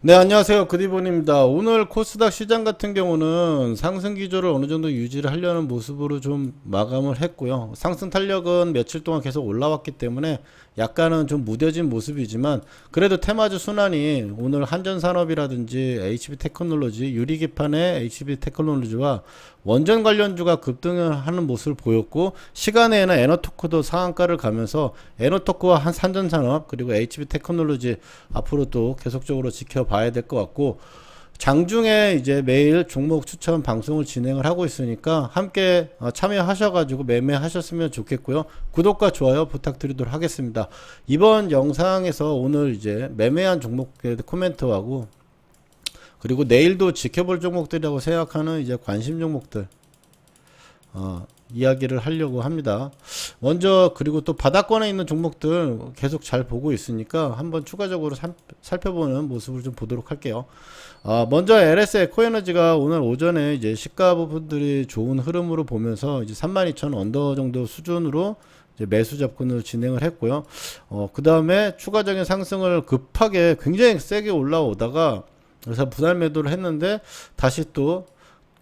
네, 안녕하세요. 그디본입니다. 오늘 코스닥 시장 같은 경우는 상승 기조를 어느 정도 유지를 하려는 모습으로 좀 마감을 했고요. 상승 탄력은 며칠 동안 계속 올라왔기 때문에 약간은 좀 무뎌진 모습이지만 그래도 테마주 순환이 오늘 한전산업이라든지 HB 테크놀로지, 유리기판의 HB 테크놀로지와 원전 관련주가 급등을 하는 모습을 보였고 시간에는 에너토크도 상한가를 가면서 에너토크와 한 산전산업 그리고 HB 테크놀로지 앞으로 또 계속적으로 지켜봐야 될 것 같고 장중에 이제 매일 종목 추천 방송을 진행을 하고 있으니까 함께 어, 참여하셔가지고 매매하셨으면 좋겠고요. 구독과 좋아요 부탁드리도록 하겠습니다. 이번 영상에서 오늘 이제 매매한 종목에 대해 코멘트하고 그리고 내일도 지켜볼 종목들이라고 생각하는 이제 관심 종목들 어, 이야기를 하려고 합니다. 먼저 그리고 또 바닥권에 있는 종목들 계속 잘 보고 있으니까 한번 추가적으로 살, 살펴보는 모습을 좀 보도록 할게요. 아, 먼저 LS 에코에너지가 오늘 오전에 이제 시가 부분들이 좋은 흐름으로 보면서 이제 32,000 언더 정도 수준으로 매수 접근을 진행을 했고요. 어, 그 다음에 추가적인 상승을 급하게 굉장히 세게 올라오다가 그래서 분할 매도를 했는데 다시 또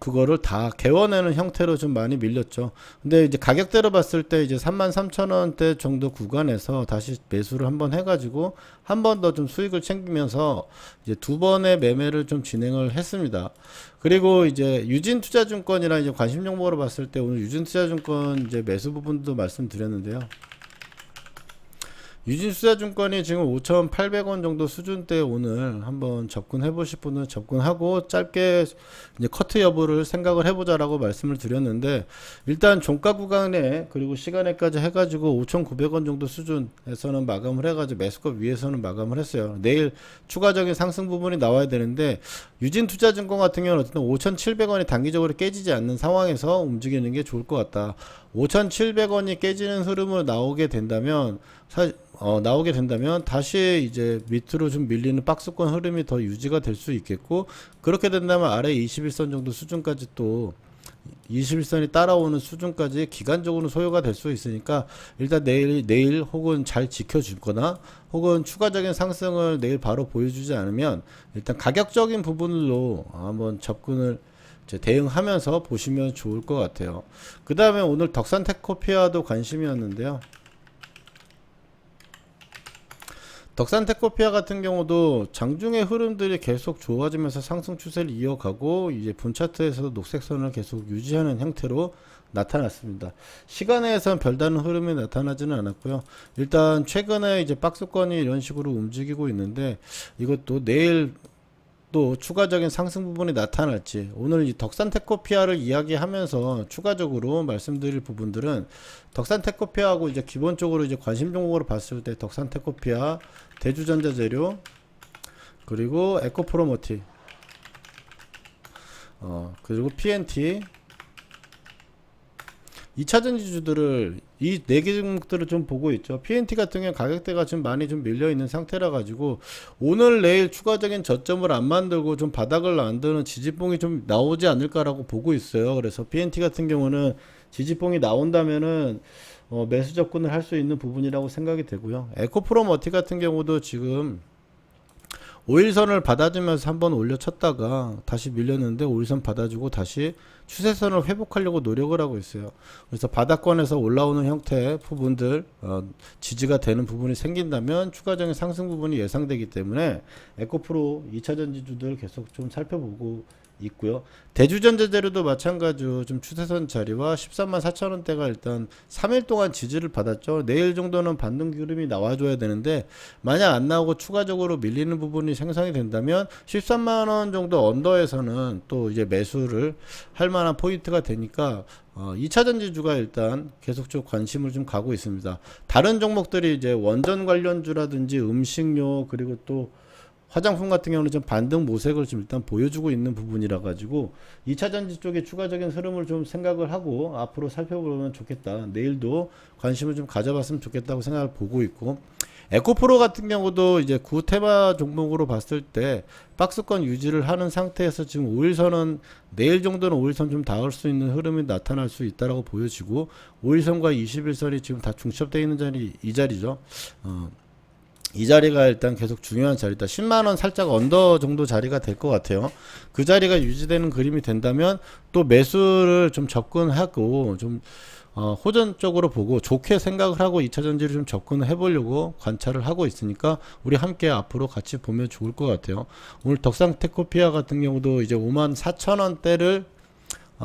그거를 다 개원하는 형태로 좀 많이 밀렸죠. 근데 이제 가격대로 봤을 때 이제 33,000원대 정도 구간에서 다시 매수를 한번 해가지고 한 번 더 좀 수익을 챙기면서 이제 두 번의 매매를 좀 진행을 했습니다. 그리고 이제 유진투자증권이랑 이제 관심 정보로 봤을 때 오늘 유진투자증권 이제 매수 부분도 말씀드렸는데요. 유진투자증권이 지금 5,800원 정도 수준대 오늘 한번 접근해 보실 분은 접근하고 짧게 이제 커트 여부를 생각을 해보자라고 말씀을 드렸는데 일단 종가 구간에 그리고 시간에까지 해가지고 5,900원 정도 수준에서는 마감을 해가지고 매수급 위에서는 마감을 했어요. 내일 추가적인 상승 부분이 나와야 되는데 유진투자증권 같은 경우는 어쨌든 5,700원이 단기적으로 깨지지 않는 상황에서 움직이는 게 좋을 것 같다. 5,700원이 깨지는 흐름으로 나오게 된다면 사, 어, 나오게 된다면 다시 이제 밑으로 좀 밀리는 박스권 흐름이 더 유지가 될 수 있겠고 그렇게 된다면 아래 21선 정도 수준까지 또 21선이 따라오는 수준까지 기간적으로 소요가 될 수 있으니까 일단 내일 내일 혹은 잘 지켜주거나 혹은 추가적인 상승을 내일 바로 보여주지 않으면 일단 가격적인 부분으로 한번 접근을 대응하면서 보시면 좋을 것 같아요. 그 다음에 오늘 덕산 테코피아도 관심이었는데요. 덕산 테코피아 같은 경우도 장중의 흐름들이 계속 좋아지면서 상승 추세를 이어가고 이제 분차트에서도 녹색선을 계속 유지하는 형태로 나타났습니다. 시간에선 별다른 흐름이 나타나지는 않았고요. 일단 최근에 이제 박스권이 이런 식으로 움직이고 있는데 이것도 내일 또 추가적인 상승 부분이 나타날지 오늘 이 덕산 테코피아를 이야기하면서 추가적으로 말씀드릴 부분들은 덕산 테코피아하고 이제 기본적으로 이제 관심 종목으로 봤을 때 덕산 테코피아 대주전자재료 그리고 에코프로모티 어 그리고 PNT 2차전 지주들을 이 네 개 종목들을 좀 보고 있죠. PNT 같은 경우 가격대가 좀 많이 좀 밀려 있는 상태라 가지고 오늘 내일 추가적인 저점을 안 만들고 좀 바닥을 만드는 지지봉이 좀 나오지 않을까라고 보고 있어요. 그래서 PNT 같은 경우는 지지봉이 나온다면은 어, 매수 접근을 할 수 있는 부분이라고 생각이 되고요. 에코프로머티 같은 경우도 지금 5일선을 받아주면서 한번 올려쳤다가 다시 밀렸는데 5일선 받아주고 다시 추세선을 회복하려고 노력을 하고 있어요. 그래서 바닥권에서 올라오는 형태의 부분들 어, 지지가 되는 부분이 생긴다면 추가적인 상승 부분이 예상되기 때문에 에코프로 2차 전 지주들 계속 좀 살펴보고 있고요. 대주전자재료도 마찬가지로 좀 추세선 자리와 13만 4천 원대가 일단 3일 동안 지지를 받았죠. 내일 정도는 반등 기름이 나와줘야 되는데 만약 안 나오고 추가적으로 밀리는 부분이 생성이 된다면 13만 원 정도 언더에서는 또 이제 매수를 할 만한 포인트가 되니까 어, 2차 전 지주가 일단 계속적으로 관심을 좀 가고 있습니다. 다른 종목들이 이제 원전 관련주라든지 음식료 그리고 또 화장품 같은 경우는 좀 반등 모색을 지금 일단 보여주고 있는 부분이라 가지고 2차 전지 쪽에 추가적인 흐름을 좀 생각을 하고 앞으로 살펴보면 좋겠다. 내일도 관심을 좀 가져봤으면 좋겠다고 생각을 보고 있고 에코프로 같은 경우도 이제 구테마 종목으로 봤을 때 박스권 유지를 하는 상태에서 지금 5일선은 내일 정도는 5일선 좀 닿을 수 있는 흐름이 나타날 수 있다라고 보여지고 5일선과 21선이 지금 다 중첩되어 있는 자리 이 자리죠. 어. 이 자리가 일단 계속 중요한 자리다. 10만 원 살짝 언더 정도 자리가 될 것 같아요. 그 자리가 유지되는 그림이 된다면 또 매수를 좀 접근하고 좀 어, 호전적으로 보고 좋게 생각을 하고 2차 전지를 좀 접근을 해보려고 관찰을 하고 있으니까 우리 함께 앞으로 같이 보면 좋을 것 같아요. 오늘 덕상테코피아 같은 경우도 이제 5만 4천 원대를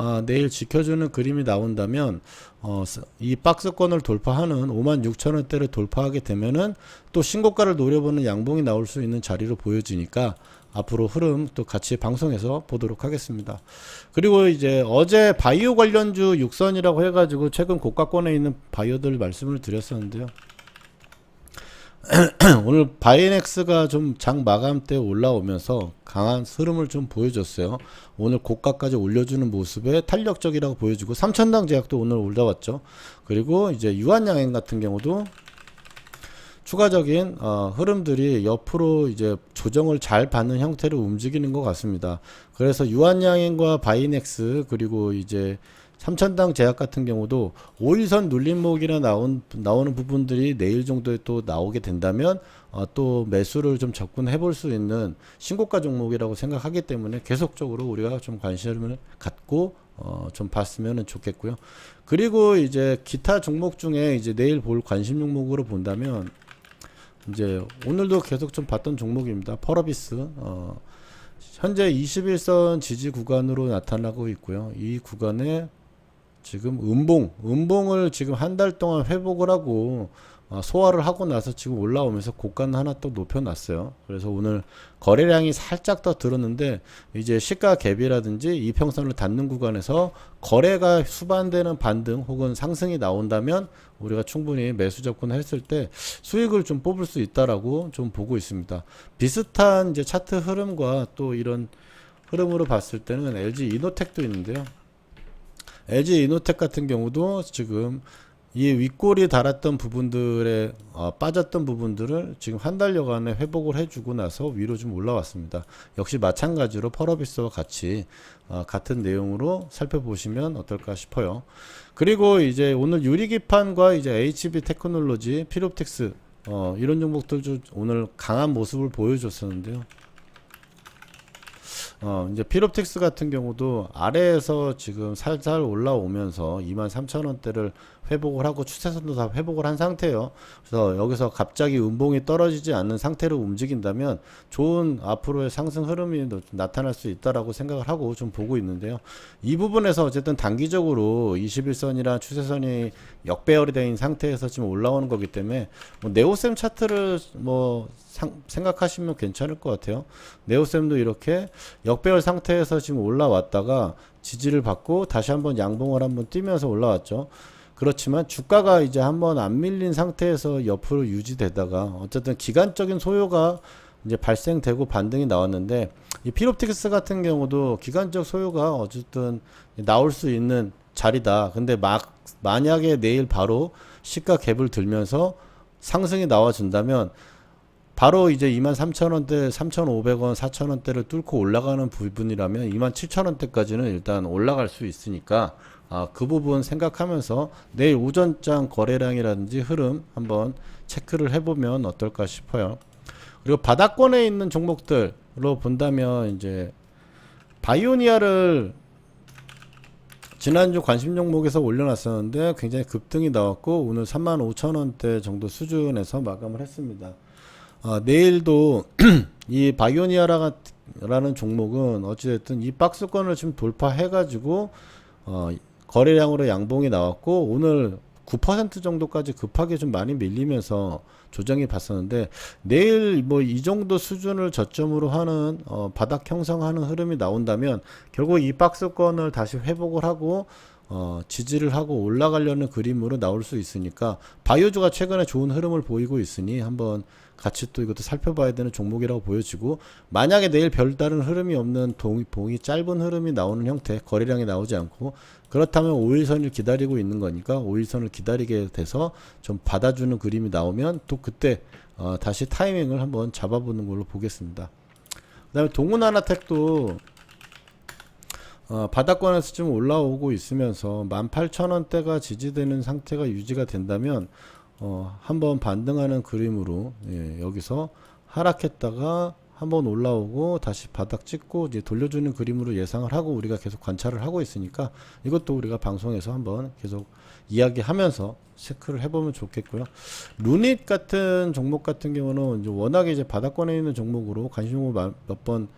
아, 내일 지켜주는 그림이 나온다면 어, 스- 이 박스권을 돌파하는 5만 6천 원대를 돌파하게 되면은 또 신고가를 노려보는 양봉이 나올 수 있는 자리로 보여지니까 앞으로 흐름 또 같이 방송에서 보도록 하겠습니다. 그리고 이제 어제 바이오 관련주 육선이라고 해가지고 최근 고가권에 있는 바이오들 말씀을 드렸었는데요. 오늘 바이넥스가 좀 장 마감 때 올라오면서 강한 흐름을 좀 보여줬어요. 오늘 고가까지 올려주는 모습에 탄력적이라고 보여주고 삼천당 제약도 오늘 올라왔죠. 그리고 이제 유한양행 같은 경우도 추가적인 어, 흐름들이 옆으로 이제 조정을 잘 받는 형태로 움직이는 것 같습니다. 그래서 유한양행과 바이넥스 그리고 이제 삼천당 제약 같은 경우도 5일선 눌림목이나 나온 나오는 부분들이 내일 정도에 또 나오게 된다면 어, 또 매수를 좀 접근해 볼 수 있는 신고가 종목이라고 생각하기 때문에 계속적으로 우리가 좀 관심을 갖고 어, 좀 봤으면 좋겠고요. 그리고 이제 기타 종목 중에 이제 내일 볼 관심 종목으로 본다면 이제 오늘도 계속 좀 봤던 종목입니다. 펄어비스 어, 현재 21선 지지 구간으로 나타나고 있고요. 이 구간에 지금 음봉, 음봉을 지금 한 달 동안 회복을 하고 어, 소화를 하고 나서 지금 올라오면서 고가는 하나 또 높여놨어요. 그래서 오늘 거래량이 살짝 더 들었는데 이제 시가 갭이라든지 이평선을 닿는 구간에서 거래가 수반되는 반등 혹은 상승이 나온다면 우리가 충분히 매수 접근했을 때 수익을 좀 뽑을 수 있다라고 좀 보고 있습니다. 비슷한 이제 차트 흐름과 또 이런 흐름으로 봤을 때는 LG 이노텍도 있는데요. LG 이노텍 같은 경우도 지금 이 윗골이 달았던 부분들에 어, 빠졌던 부분들을 지금 한 달여간에 회복을 해주고 나서 위로 좀 올라왔습니다. 역시 마찬가지로 펄어비스와 같이 어, 같은 내용으로 살펴보시면 어떨까 싶어요. 그리고 이제 오늘 유리기판과 이제 HB 테크놀로지, 피롭텍스 어, 이런 종목들 좀 오늘 강한 모습을 보여줬었는데요. 어, 이제 피롭텍스 같은 경우도 아래에서 지금 살살 올라오면서 23,000원대를 회복을 하고 추세선도 다 회복을 한 상태예요. 그래서 여기서 갑자기 음봉이 떨어지지 않는 상태로 움직인다면 좋은 앞으로의 상승 흐름이 너- 나타날 수 있다라고 생각을 하고 좀 보고 있는데요. 이 부분에서 어쨌든 단기적으로 21선이랑 추세선이 역배열이 된 상태에서 지금 올라오는 거기 때문에 뭐 네오셈 차트를 뭐 상- 생각하시면 괜찮을 것 같아요. 네오셈도 이렇게 역배열 상태에서 지금 올라왔다가 지지를 받고 다시 한번 양봉을 한번 뛰면서 올라왔죠. 그렇지만 주가가 이제 한번 안 밀린 상태에서 옆으로 유지되다가 어쨌든 기간적인 소요가 이제 발생되고 반등이 나왔는데 이 피롭틱스 같은 경우도 기간적 소요가 어쨌든 나올 수 있는 자리다. 근데 막 만약에 내일 바로 시가 갭을 들면서 상승이 나와준다면 바로 이제 23,000원대, 3,500원, 4,000원대를 뚫고 올라가는 부분이라면 27,000원대까지는 일단 올라갈 수 있으니까 아, 그 부분 생각하면서 내일 오전장 거래량이라든지 흐름 한번 체크를 해보면 어떨까 싶어요. 그리고 바닥권에 있는 종목들로 본다면 이제 바이오니아를 지난주 관심 종목에서 올려놨었는데 굉장히 급등이 나왔고 오늘 35,000원대 정도 수준에서 마감을 했습니다. 아, 내일도 이 바이오니아라는 종목은 어찌됐든 이 박스권을 지금 돌파해가지고 어, 거래량으로 양봉이 나왔고 오늘 9% 정도까지 급하게 좀 많이 밀리면서 조정이 봤었는데 내일 뭐 이 정도 수준을 저점으로 하는 어, 바닥 형성하는 흐름이 나온다면 결국 이 박스권을 다시 회복을 하고 어, 지지를 하고 올라가려는 그림으로 나올 수 있으니까 바이오주가 최근에 좋은 흐름을 보이고 있으니 한번 같이 또 이것도 살펴봐야 되는 종목이라고 보여지고 만약에 내일 별다른 흐름이 없는 동, 봉이 짧은 흐름이 나오는 형태 거래량이 나오지 않고 그렇다면 5일선을 기다리고 있는 거니까 5일선을 기다리게 돼서 좀 받아주는 그림이 나오면 또 그때 어, 다시 타이밍을 한번 잡아보는 걸로 보겠습니다. 그 다음에 동훈하나텍도 어, 바닥권에서 좀 올라오고 있으면서 18,000원대가 지지되는 상태가 유지가 된다면 어, 한번 반등하는 그림으로 예, 여기서 하락했다가 한번 올라오고 다시 바닥 찍고 이제 돌려주는 그림으로 예상을 하고 우리가 계속 관찰을 하고 있으니까 이것도 우리가 방송에서 한번 계속 이야기하면서 체크를 해보면 좋겠고요. 루닛 같은 종목 같은 경우는 이제 워낙에 이제 바닥권에 있는 종목으로 관심을 몇 번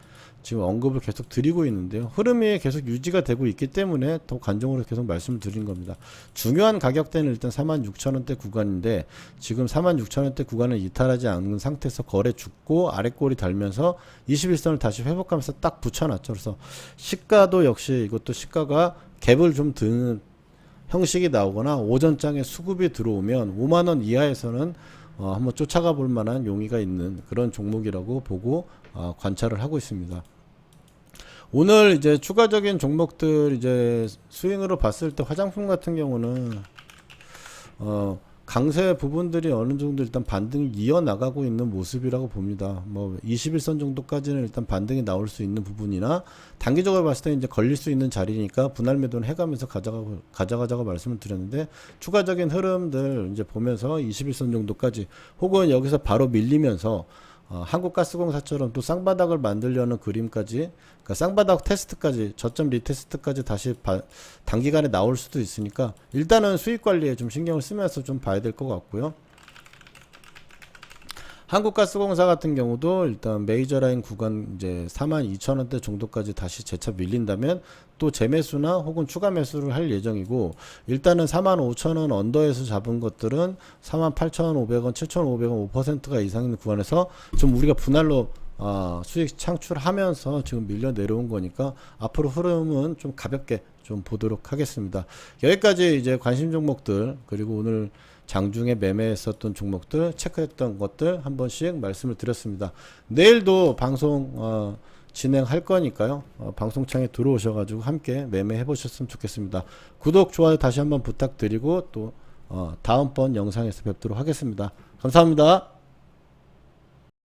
지금 언급을 계속 드리고 있는데요. 흐름이 계속 유지가 되고 있기 때문에 더 관종으로 계속 말씀을 드린 겁니다. 중요한 가격대는 일단 46,000원대 구간인데 지금 46,000원대 구간을 이탈하지 않은 상태에서 거래 죽고 아래골이 달면서 21선을 다시 회복하면서 딱 붙여놨죠. 그래서 시가도 역시 이것도 시가가 갭을 좀 드는 형식이 나오거나 오전장에 수급이 들어오면 5만 원 이하에서는 어, 한번 쫓아가 볼 만한 용의가 있는 그런 종목이라고 보고 어, 관찰을 하고 있습니다. 오늘 이제 추가적인 종목들 이제 스윙으로 봤을 때 화장품 같은 경우는 어 강세 부분들이 어느 정도 일단 반등이 이어나가고 있는 모습이라고 봅니다. 뭐 21선 정도까지는 일단 반등이 나올 수 있는 부분이나 단기적으로 봤을 때 이제 걸릴 수 있는 자리니까 분할 매도는 해가면서 가져가고 가져가자고 말씀을 드렸는데 추가적인 흐름들 이제 보면서 21선 정도까지 혹은 여기서 바로 밀리면서 어, 한국가스공사처럼 또 쌍바닥을 만들려는 그림까지 그러니까 쌍바닥 테스트까지 저점 리테스트까지 다시 바- 단기간에 나올 수도 있으니까 일단은 수익 관리에 좀 신경을 쓰면서 좀 봐야 될 것 같고요. 한국가스공사 같은 경우도 일단 메이저 라인 구간 이제 42,000원대 정도까지 다시 재차 밀린다면 또 재매수나 혹은 추가 매수를 할 예정이고 일단은 45,000원 언더에서 잡은 것들은 48,500원, 7,500원 5%가 이상 있는 구간에서 좀 우리가 분할로 아, 수익 창출하면서 지금 밀려 내려온 거니까 앞으로 흐름은 좀 가볍게 좀 보도록 하겠습니다. 여기까지 이제 관심 종목들 그리고 오늘 장중에 매매했었던 종목들 체크했던 것들 한 번씩 말씀을 드렸습니다. 내일도 방송 어, 진행할 거니까요. 어, 방송창에 들어오셔가지고 함께 매매해 보셨으면 좋겠습니다. 구독 좋아요 다시 한번 부탁드리고 또 어, 다음번 영상에서 뵙도록 하겠습니다. 감사합니다.